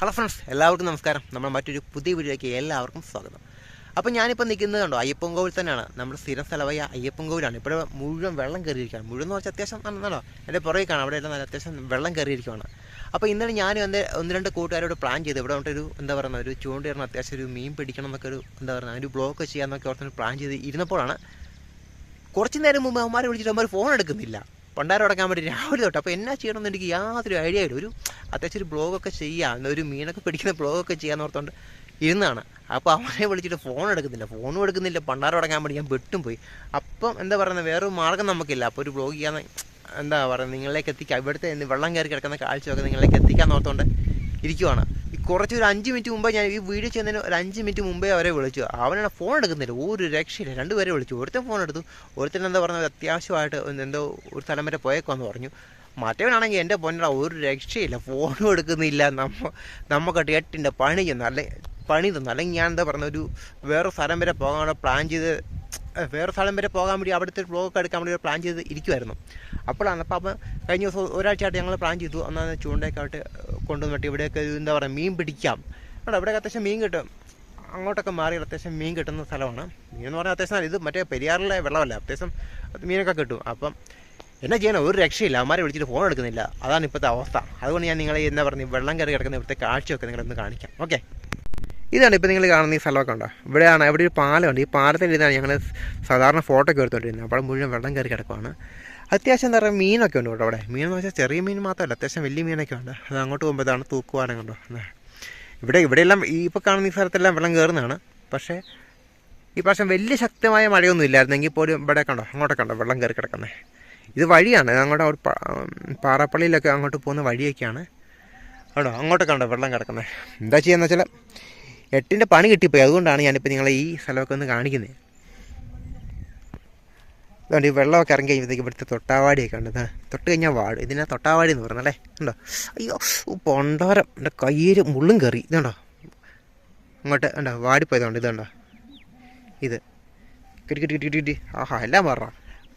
Hello friends എല്ലാവർക്കും നമസ്കാരം. നമ്മൾ മറ്റൊരു പുതിയ വീഡിയോയിലേക്ക് എല്ലാവർക്കും സ്വാഗതം. അപ്പോൾ ഞാനിപ്പോൾ നിൽക്കുന്നത് കണ്ടോ അയ്യപ്പൻ കോവിൽ തന്നെയാണ്. നമ്മുടെ സ്ഥിരം സ്ഥലമായ അയ്യപ്പൻ കോവിലാണ്. ഇപ്പോൾ മുഴുവൻ വെള്ളം കയറിയിരിക്കുകയാണ്. മുഴുവൻ എന്ന് വെച്ചാൽ അത്യാവശ്യം നല്ലതാണോ എന്റെ പുറകെ കാണാം. അവിടെ എല്ലാം നല്ല അത്യാവശ്യം വെള്ളം കയറിയിരിക്കുകയാണ്. അപ്പോൾ ഇന്നലെ ഞാൻ എന്റെ ഒന്ന് രണ്ട് കൂട്ടുകാരോട് പ്ലാൻ ചെയ്ത്. ഇവിടെ ഒരു എന്താ പറയുക ഒരു ചൂണ്ടിടുന്ന അത്യാവശ്യം ഒരു മീൻ പിടിക്കണം എന്നൊക്കെ ഒരു എന്താ പറയുക ഒരു ബ്ലോക്ക് ചെയ്യാമെന്നൊക്കെ ഓർത്തൊരു പ്ലാൻ ചെയ്ത് ഇരുന്നപ്പോഴാണ് കുറച്ച് നേരം മുമ്പ് അവന്മാരെ വിളിച്ചിട്ട് അവന്മാർ ഫോൺ എടുക്കുന്നില്ല. പണ്ടാരം അടക്കാൻ വേണ്ടി രാവിലെ തൊട്ട്. അപ്പോൾ എന്നാ ചെയ്യണമെന്ന് എനിക്ക് യാതൊരു ഐഡിയ ഇല്ല ഒരു അത്യാവശ്യം ഒരു ബ്ലോഗൊക്കെ ചെയ്യാം. ഒരു മീനൊക്കെ പിടിക്കുന്ന ബ്ലോഗൊക്കെ ചെയ്യാന്ന് ഓർത്തോണ്ട് ഇരുന്നാണ്. അപ്പോൾ അവനെ വിളിച്ചിട്ട് ഫോൺ എടുക്കുന്നില്ല. ഫോണും എടുക്കുന്നില്ല. പണ്ടാരം വേണ്ടി ഞാൻ വെട്ടും പോയി. അപ്പം എന്താ പറയുന്നത് വേറൊരു മാർഗം നമുക്കില്ല. അപ്പോൾ ഒരു ബ്ലോഗ് ചെയ്യാൻ എന്താ പറയുക നിങ്ങളിലേക്ക് എത്തിക്കാം. ഇവിടുത്തെ വെള്ളം കയറി കിടക്കുന്ന കാഴ്ചയൊക്കെ നിങ്ങളിലേക്ക് എത്തിക്കാൻ ഓർത്തോണ്ട് ഇരിക്കുവാണ്. ഈ കുറച്ച് ഒരു അഞ്ച് മിനിറ്റ് മുമ്പേ ഞാൻ ഈ വീഡിയോ ചെയ്യുന്നതിന് ഒരു അഞ്ച് മിനിറ്റ് മുമ്പേ അവരെ വിളിച്ചു. അവനാണ് ഫോൺ എടുക്കുന്നില്ല. ഒരു രക്ഷയില്ല. രണ്ടുപേരെ വിളിച്ചു. ഒരുത്തൻ ഫോൺ എടുത്തു. ഒരുത്തൻ എന്താ പറഞ്ഞത് അത്യാവശ്യമായിട്ട് എന്തോ ഒരു സ്ഥലം വരെ പോയേക്കാന്ന് പറഞ്ഞു. മറ്റവനാണെങ്കിൽ എന്റെ പൊന്നട ഒരു രക്ഷയില്ല. ഫോണും എടുക്കുന്നില്ല. നമ്മ നമുക്കട്ട് എട്ടിന്റെ പണി ചെന്നു അല്ലെ പണി തന്നു അല്ലെങ്കിൽ ഞാൻ എന്താ പറഞ്ഞ ഒരു വേറെ സ്ഥലം വരെ പോകാൻ പ്ലാൻ ചെയ്ത് വേറെ സ്ഥലം വരെ പോകാൻ വേണ്ടി അവിടുത്തെ ബ്ലോഗൊക്കെ എടുക്കാൻ വേണ്ടി പ്ലാൻ ചെയ്ത് ഇരിക്കുമായിരുന്നു അപ്പോഴാണ്. അപ്പം അപ്പം കഴിഞ്ഞ ദിവസം ഒരാഴ്ചയായിട്ട് ഞങ്ങൾ പ്ലാൻ ചെയ്തു. എന്നാൽ ചൂണ്ടയൊക്കെ കൊണ്ടുവന്നിട്ട് ഇവിടെയൊക്കെ എന്താ പറയുക മീൻ പിടിക്കാം. അവിടെ ഇവിടെയൊക്കെ അത്യാവശ്യം മീൻ കിട്ടും. അങ്ങോട്ടൊക്കെ മാറി അത്യാവശ്യം മീൻ കിട്ടുന്ന സ്ഥലമാണ്. മീൻ എന്ന് പറഞ്ഞാൽ അത്യാവശ്യം ഇത് മറ്റേ പെരിയാറിലെ വെള്ളമല്ല അത്യാവശ്യം മീനൊക്കെ കിട്ടും. അപ്പം എന്നാ ചെയ്യണം ഒരു രക്ഷയില്ല. അവന്മാരെ വിളിച്ചിട്ട് ഫോൺ എടുക്കുന്നില്ല. അതാണ് ഇപ്പോഴത്തെ അവസ്ഥ. അതുകൊണ്ട് ഞാൻ നിങ്ങളെ എന്താ പറഞ്ഞു വെള്ളം കയറി കിടക്കുന്ന ഇവിടുത്തെ കാഴ്ചയൊക്കെ നിങ്ങളൊന്ന് കാണിക്കാം. ഓക്കെ ഇതാണ് ഇപ്പോൾ നിങ്ങൾ കാണുന്ന ഈ സ്ഥലമൊക്കെ ഉണ്ടോ? ഇവിടെയാണ് ഇവിടെ ഒരു പാലമുണ്ട്. ഈ പാലത്തിൽ ഇതാണ് ഞങ്ങൾ സാധാരണ ഫോട്ടോ ഒക്കെ എടുത്തുകൊണ്ടിരുന്നത് അപ്പോൾ മുഴുവൻ വെള്ളം കയറി കിടക്കുവാണ്. അത്യാവശ്യം എന്താ പറയുക മീനൊക്കെ ഉണ്ട് കേട്ടോ അവിടെ. മീൻ എന്ന് വെച്ചാൽ ചെറിയ മീൻ മാത്രമല്ല അത്യാവശ്യം വലിയ മീനൊക്കെ ഉണ്ട്. അത് അങ്ങോട്ട് പോകുമ്പോൾ ഇതാണ് തൂക്കുവാനം കണ്ടോ. ഇവിടെ ഇവിടെയെല്ലാം ഈ ഇപ്പോൾ കാണുന്ന ഈ സ്ഥലത്തെല്ലാം വെള്ളം കയറുന്നതാണ്. പക്ഷേ ഈ പ്രാവശ്യം വലിയ ശക്തമായ മഴയൊന്നും ഇല്ലായിരുന്നെങ്കിൽ പോലും ഇവിടെ കണ്ടോ അങ്ങോട്ടൊക്കെ കണ്ടോ വെള്ളം കയറി കിടക്കുന്നത് ഇത് വഴിയാണ്. അങ്ങോട്ട് അവിടെ പാറപ്പള്ളിയിലൊക്കെ അങ്ങോട്ട് പോകുന്ന വഴിയൊക്കെയാണ്. കേട്ടോ അങ്ങോട്ടൊക്കെ ഉണ്ടോ വെള്ളം കിടക്കുന്നത് എന്താ ചെയ്യുക വെച്ചാൽ എട്ടിന്റെ പണി കിട്ടിപ്പോയി. അതുകൊണ്ടാണ് ഞാനിപ്പോൾ നിങ്ങളെ ഈ സ്ഥലമൊക്കെ ഒന്ന് കാണിക്കുന്നത് അതുകൊണ്ട് ഈ വെള്ളമൊക്കെ ഇറങ്ങി കഴിയുമ്പോഴത്തേക്ക് ഇവിടുത്തെ തൊട്ടാവാടിയൊക്കെ ഉണ്ട് തൊട്ട് കഴിഞ്ഞാൽ വാട് ഇതിനാ തൊട്ടാവാടി എന്ന് പറഞ്ഞല്ലേ ഉണ്ടോ അയ്യോ പൊണ്ടോരം. എന്റെ കയ്യിൽ മുള്ളും കയറി. ഇതുണ്ടോ? അങ്ങോട്ട് ഉണ്ടോ വാടിപ്പോയതുകൊണ്ട് ഇതുണ്ടോ? ഇത്. കിട്ടി കിട്ടി കിട്ടി കിട്ടി ആഹാ എല്ലാം പറ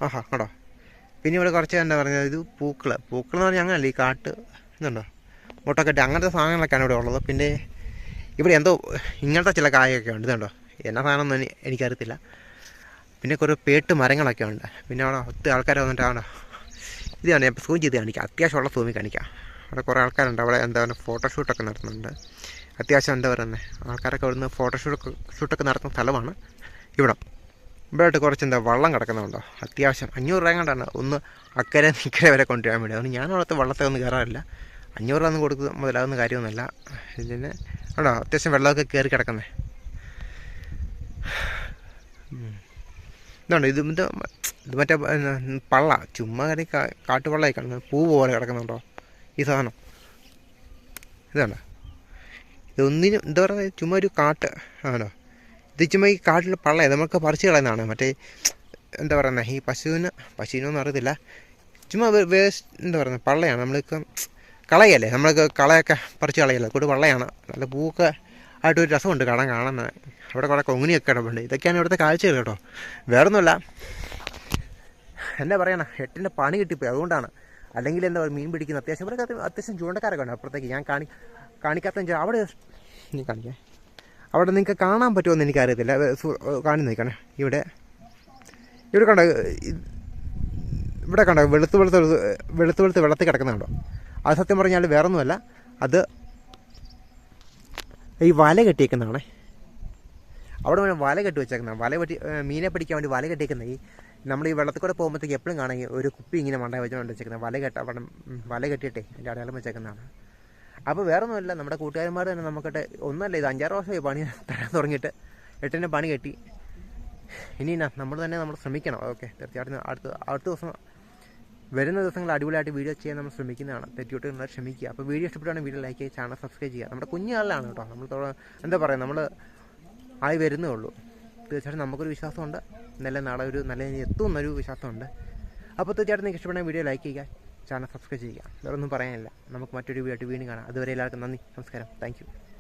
ആഹാ കണ്ടോ? പിന്നെ ഇവിടെ കുറച്ച് എന്താ പറയുന്നത് ഇത് പൂക്കൾ പൂക്കൾ എന്ന് പറഞ്ഞാൽ അങ്ങനല്ല ഈ കാട്ട് ഇതുണ്ടോ? മുട്ടക്കെട്ടി. അങ്ങനത്തെ സാധനങ്ങളൊക്കെയാണ് ഇവിടെ ഉള്ളത്. പിന്നെ ഇവിടെ എന്തോ ഇങ്ങനത്തെ ചില കായൊക്കെ ഉണ്ട്. ഇതുണ്ടോ? എന്നാ സാധനമൊന്നും എനിക്കറിയത്തില്ല. പിന്നെ കുറേ പേട്ട് മരങ്ങളൊക്കെ ഉണ്ട്. പിന്നെ അവിടെ ഒത്തിരി ആൾക്കാർ വന്നിട്ടാണോ ഇത് ഞാൻ സൂം ചെയ്ത് കാണിക്കാം. അത്യാവശ്യമുള്ള സൂമി കാണിക്കാം. അവിടെ കുറേ ആൾക്കാരുണ്ട്. അവിടെ എന്താ പറയുക ഫോട്ടോഷൂട്ടൊക്കെ നടത്തുന്നുണ്ട്. അത്യാവശ്യം എന്താ പറയുന്നത്? ആൾക്കാരൊക്കെ ഇവിടുന്ന് ഫോട്ടോഷൂട്ടൊക്കെ ഷൂട്ടൊക്കെ നടത്തുന്ന സ്ഥലമാണ് ഇവിടം. ഇവിടെയായിട്ട് കുറച്ച് എന്താ വള്ളം കിടക്കുന്നുണ്ടോ? അത്യാവശ്യം. അഞ്ഞൂറ് രൂപ കണ്ടാണ് ഒന്ന് അക്കരെ നിൽക്കരെ വരെ കൊണ്ടുവരാൻ വേണ്ടി. അതുകൊണ്ട് ഞാൻ അവിടുത്തെ വള്ളത്തെ ഒന്നും കയറാറില്ല. അഞ്ഞൂറ് രൂപ ഒന്നും കൊടുക്കുക മുതലാവുന്ന കാര്യമൊന്നുമല്ല. ഇതിന് ഉണ്ടോ അത്യാവശ്യം വെള്ളമൊക്കെ കയറി കിടക്കുന്നേ. ഇതുണ്ട്. ഇത് ഇത് ഇത് മറ്റേ പള്ള. ചുമ്മാ കറി കാട്ടുപള്ളായി കിടക്കുന്നത് പൂ പോലെ കിടക്കുന്നുണ്ടോ? ഈ സാധനം. ഇതാണ് ഇതൊന്നിനും എന്താ പറയുക? ചുമ്മാ ഒരു കാട്ട്. ആണോ? ഇത് ഈ കാട്ടിൽ പള്ളയെ നമുക്ക് പറിച്ച് കളയുന്നതാണ്. മറ്റേ എന്താ പറയുന്നത് ഈ പശുവിന് പശുവിനൊന്നും അറിയത്തില്ല. ചുമ്മാ വേസ്റ്റ് എന്താ പറയുന്നത് പള്ളയാണ്. നമ്മൾക്ക് കളയല്ലേ? നമ്മൾക്ക് കളയൊക്കെ പറിച്ച് കളയല്ലേ? കൂടെ പള്ളയാണ്. നല്ല പൂവൊക്കെ ആയിട്ടൊരു രസമുണ്ട് കാണാൻ കാണുന്ന അവിടെ കുറേ കൊങ്ങിനിയൊക്കെ കിടപ്പുണ്ട്. ഇതൊക്കെയാണ് ഇവിടുത്തെ കാഴ്ചകൾ കേട്ടോ. വേറൊന്നുമല്ല. എന്നാ പറയണ? എട്ടിന്റെ പണി കിട്ടിപ്പോയി. അതുകൊണ്ടാണ്. അല്ലെങ്കിൽ എന്താ പറയുക മീൻ പിടിക്കുന്ന അത്യാവശ്യം. ഇവിടെ അത്യാവശ്യം ചൂണ്ടക്കാരൊക്കെ ഉണ്ട്. അപ്പുറത്തേക്ക് ഞാൻ കാണി കാണിക്കാത്ത അവിടെ നീ കാണിക്കേ. അവിടെ നിങ്ങൾക്ക് കാണാൻ പറ്റുമെന്ന് എനിക്കറിയത്തില്ല. അത് സു- കാണി നിൽക്കണേ. ഇവിടെ. ഇവിടെ കണ്ട ഇവിടെ കണ്ട വെളുത്ത് വെളുത്ത് വെളുത്ത് വെളുത്ത് വെള്ളത്തിൽ കിടക്കുന്നുണ്ടോ അത് സത്യം പറഞ്ഞാൽ വേറെ ഒന്നുമല്ല അത് ഈ വല കെട്ടിയേക്കുന്നതാണേ. അവിടെ വേണം വല കെട്ടി വെച്ചേക്കുന്നത്. വല ഏ, മീനെ പിടിക്കാൻ വേണ്ടി വല കെട്ടിയേക്കുന്നത്. ഈ നമ്മൾ ഈ വെള്ളത്തിൽ കൂടെ പോകുമ്പോഴത്തേക്ക് എപ്പോഴും കാണാം ഒരു കുപ്പി ഇങ്ങനെ മണ്ട വെച്ചുകൊണ്ട് വെച്ചേക്കുന്നത്. വല കെട്ട വല കെട്ടിയിട്ടേ അതിന്റെ അടയാളം വെച്ചേക്കുന്നതാണ്. അപ്പോൾ വേറെ ഒന്നുമല്ല നമ്മുടെ കൂട്ടുകാരന്മാർ തന്നെ നമുക്കിട്ട് ഒന്നല്ല ഇത് അഞ്ചാറ് വർഷമായി പണി തരാൻ തുടങ്ങിയിട്ട്. എട്ടിന്റെ പണി കെട്ടി. ഇനി നമ്മൾ തന്നെ നമ്മൾ ശ്രമിക്കണം. ഓക്കെ തീർച്ചയായിട്ടും അടുത്ത അടുത്ത ദിവസം വരുന്ന ദിവസങ്ങൾ അടിപൊളിയായിട്ട് വീഡിയോ ചെയ്യാൻ നമ്മൾ ശ്രമിക്കുന്നതാണ്. തെറ്റിയോട്ട് നമ്മൾ ശ്രമിക്കുക അപ്പോൾ വീഡിയോ ഇഷ്ടപ്പെട്ടാണെങ്കിൽ വീഡിയോ ലൈക്ക് ചെയ്യുക ചാനൽ സബ്സ്ക്രൈബ് ചെയ്യുക. നമ്മുടെ കുഞ്ഞു ആളിലാണ് കേട്ടോ നമ്മൾ എന്താ പറയുക നമ്മൾ ആയി വരുന്നേ ഉള്ളൂ. തീർച്ചയായിട്ടും നമുക്കൊരു വിശ്വാസമുണ്ട്. നല്ല നാളെ ഒരു നല്ല എത്തുമെന്നൊരു വിശ്വാസമുണ്ട്. അപ്പോൾ തീർച്ചയായിട്ടും നിങ്ങൾക്ക് ഇഷ്ടപ്പെടുന്ന വീഡിയോ ലൈക്ക് ചെയ്യുക. ചാനൽ സബ്സ്ക്രൈബ് ചെയ്യുക. വേറെ ഒന്നും പറയാനില്ല. നമുക്ക് മറ്റൊരു വീഡിയോ ആയിട്ട് വീണ്ടും കാണാം. അതുവരെ എല്ലാവർക്കും നന്ദി. നമസ്കാരം. താങ്ക്